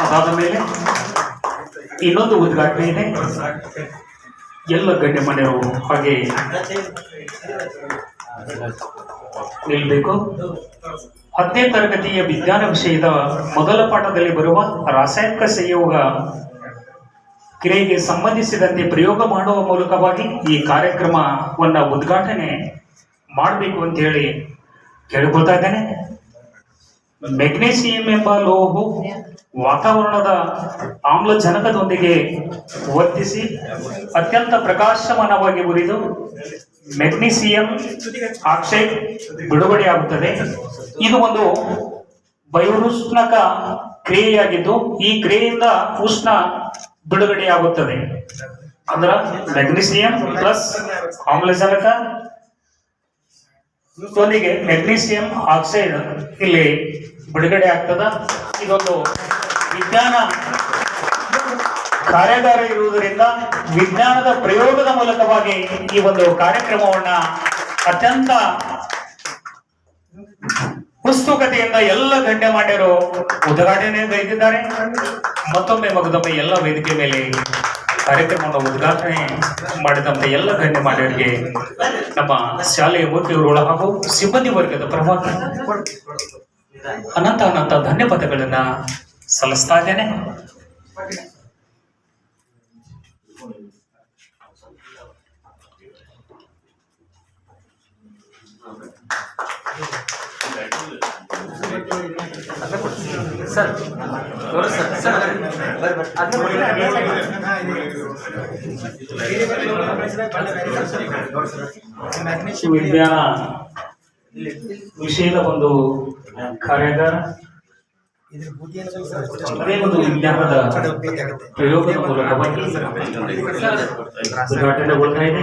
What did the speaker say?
ಅದಾದ ಮೇಲೆ ಇನ್ನೊಂದು ಉದ್ಘಾಟನೆ ಇದೆ ಎಲ್ಲ ಗಣ್ಯಮಾನ್ಯರು ಹಾಗೆ ನಿಲ್ಬೇಕು. ಹತ್ತನೇ ತರಗತಿಯ ವಿಜ್ಞಾನ ವಿಷಯದ ಮೊದಲ ಪಾಠದಲ್ಲಿ ಬರುವ ರಾಸಾಯನಿಕ ಸಂಯೋಗ ಕ್ರಿಯೆಗೆ ಸಂಬಂಧಿಸಿದಂತೆ ಪ್ರಯೋಗ ಮಾಡುವ ಮೂಲಕವಾಗಿ ಈ ಕಾರ್ಯಕ್ರಮವನ್ನು ಉದ್ಘಾಟನೆ ಮಾಡಬೇಕು ಅಂತ ಹೇಳಿ ಕೇಳಿಕೊಳ್ತಾ ಇದ್ದೇನೆ. ಮೆಗ್ನೀಸಿಯಂ ಎಂಬ ಲೋಹವು ವಾತಾವರಣದ ಆಮ್ಲಜನಕದೊಂದಿಗೆ ವರ್ತಿಸಿ ಅತ್ಯಂತ ಪ್ರಕಾಶಮಾನವಾಗಿ ಉರಿದು ಮೆಗ್ನೀಸಿಯಂ ಆಕ್ಸೈಡ್ ಬಿಡುಗಡೆಯಾಗುತ್ತದೆ. ಇದು ಒಂದು ಬಯೋರುಷ್ಣಕ ಕ್ರಿಯೆಯಾಗಿದ್ದು, ಈ ಕ್ರಿಯೆಯಿಂದ ಉಷ್ಣ ಬಿಡುಗಡೆಯಾಗುತ್ತದೆ. ಅಂದ್ರ ಮೆಗ್ನೀಸಿಯಂ ಪ್ಲಸ್ ಆಮ್ಲಜನಕ ಜೊತೆಗೆ ಮೆಗ್ನೀಸಿಯಂ ಆಕ್ಸೈಡ್ ಇಲ್ಲಿ ಬಿಡುಗಡೆ ಆಗ್ತದ. ಇದೊಂದು ವಿಜ್ಞಾನ ಕಾರ್ಯಾಗಾರ ಇರುವುದರಿಂದ ವಿಜ್ಞಾನದ ಪ್ರಯೋಗದ ಮೂಲಕವಾಗಿ ಈ ಒಂದು ಕಾರ್ಯಕ್ರಮವನ್ನ ಅತ್ಯಂತ ಉತ್ಸುಕತೆಯಿಂದ ಎಲ್ಲ ಗಣ್ಯಮಾನ್ಯರು ಉದ್ಘಾಟನೆ ಗೈದಿದ್ದಾರೆ ಮತ್ತೊಮ್ಮೆ ಮಗದೊಮ್ಮೆ ಎಲ್ಲ ವೇದಿಕೆ ಮೇಲೆ ಕಾರ್ಯಕ್ರಮವನ್ನು ಉದ್ಘಾಟನೆ ಮಾಡಿದಂಥ ಎಲ್ಲ ಗಣ್ಯಮಾನ್ಯರಿಗೆ ನಮ್ಮ ಶಾಲೆಯ ಮೂರ್ತಿಯವರುಗಳ ಹಾಗೂ ಸಿಬ್ಬಂದಿ ವರ್ಗದ ಪ್ರಭಾವ ಅನಂತ ಅನಂತ ಧನ್ಯವಾದಗಳನ್ನು ಸಲ್ಲಿಸ್ತಾ ಇದ್ದೇನೆ. ಸರ್ ನೋಡಿ ಸರ್ ಸರ್ ಬರ್ರಿ ಬರ್ರಿ. ಅದನ್ನ ವಿಜ್ಞಾನ ವಿಷಯದ ಒಂದು ಕಾರ್ಯಾಗಾರ. ಒಂದು ವಿಜ್ಞಾನದ ಪ್ರಯೋಗದ ಮೂಲಕವಾಗಿ ಉದ್ಘಾಟನೆಗೊಳ್ತಾ ಇದೆ.